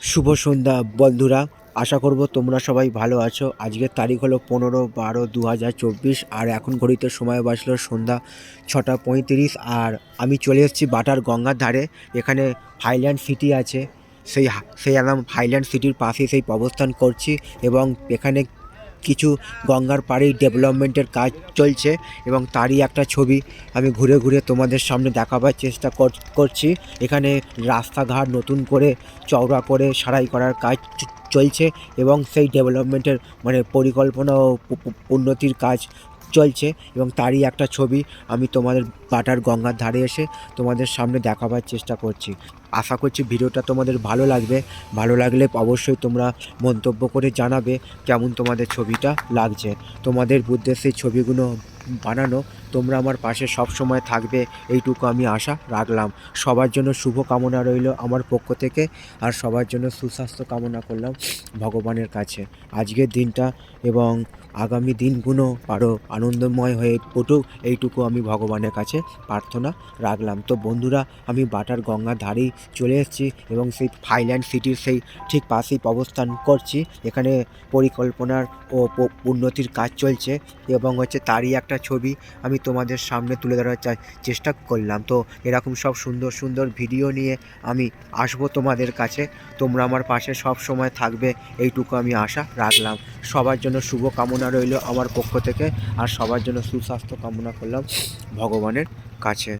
শুভ সন্ধ্যা, বন্ধুরা। আশা করব তোমরা সবাই ভালো আছো। আজকের তারিখ হলো পনেরো বারো দু হাজার চব্বিশ, আর এখন ঘড়িতে সময় বাঁচলো সন্ধ্যা ছটা পঁয়ত্রিশ, আর আমি চলে এসেছি বাটার গঙ্গার ধারে। এখানে হাইল্যান্ড সিটি আছে। সেই সেই আলাম হাইল্যান্ড সিটির পাশে সেই অবস্থান করছি এবং এখানে কিছু গঙ্গার পাড়ে ডেভেলপমেন্টের কাজ চলছে এবং তারই একটা ছবি আমি ঘুরে ঘুরে তোমাদের সামনে দেখাবার চেষ্টা কর- করছি। এখানে রাস্তাঘাট নতুন করে চওড়া করে সারাই করার কাজ চলছে এবং সেই ডেভেলপমেন্টের মানে পরিকল্পনা ও উন্নতির কাজ চলছে এবং তারই একটা ছবি আমি তোমাদের বাটার গঙ্গার ধারে এসে তোমাদের সামনে দেখাবার চেষ্টা করছি। আশা করছি ভিডিওটা তোমাদের ভালো লাগবে। ভালো লাগলে অবশ্যই তোমরা মন্তব্য করে জানাবে কেমন তোমাদের ছবিটা লাগছে। তোমাদের সেই ছবিগুলো বানানো তোমরা আমার পাশে সব সময় থাকবে, এইটুকু আমি আশা রাখলাম। সবার জন্য শুভ কামনা রইল আমার পক্ষ থেকে, আর সবার জন্য সুস্বাস্থ্য কামনা করলাম ভগবানের কাছে। আজকের দিনটা এবং আগামী দিনগুলো আরও আনন্দময় হয়ে উঠুক, এইটুকু আমি ভগবানের কাছে প্রার্থনা রাখলাম। তো বন্ধুরা, আমি বাটার গঙ্গার ধারেই চলে এসেছি এবং সেই ফাইল্যান্ড সিটির সেই ঠিক পাশেই অবস্থান করছি। এখানে পরিকল্পনার ও উন্নতির কাজ চলছে এবং হচ্ছে তারই একটা ছবি আমি তোমাদের সামনে তুলে ধরার চেষ্টা করলাম। তো এরকম সব সুন্দর সুন্দর ভিডিও নিয়ে আমি আসব তোমাদের কাছে। তোমরা আমার পাশে সব সময় থাকবে, এইটুকু আমি আশা রাখলাম। সবার জন্য শুভ কামনা রইল আমার পক্ষ থেকে, আর সবার জন্য সুস্বাস্থ্য কামনা করলাম ভগবানের কাছে।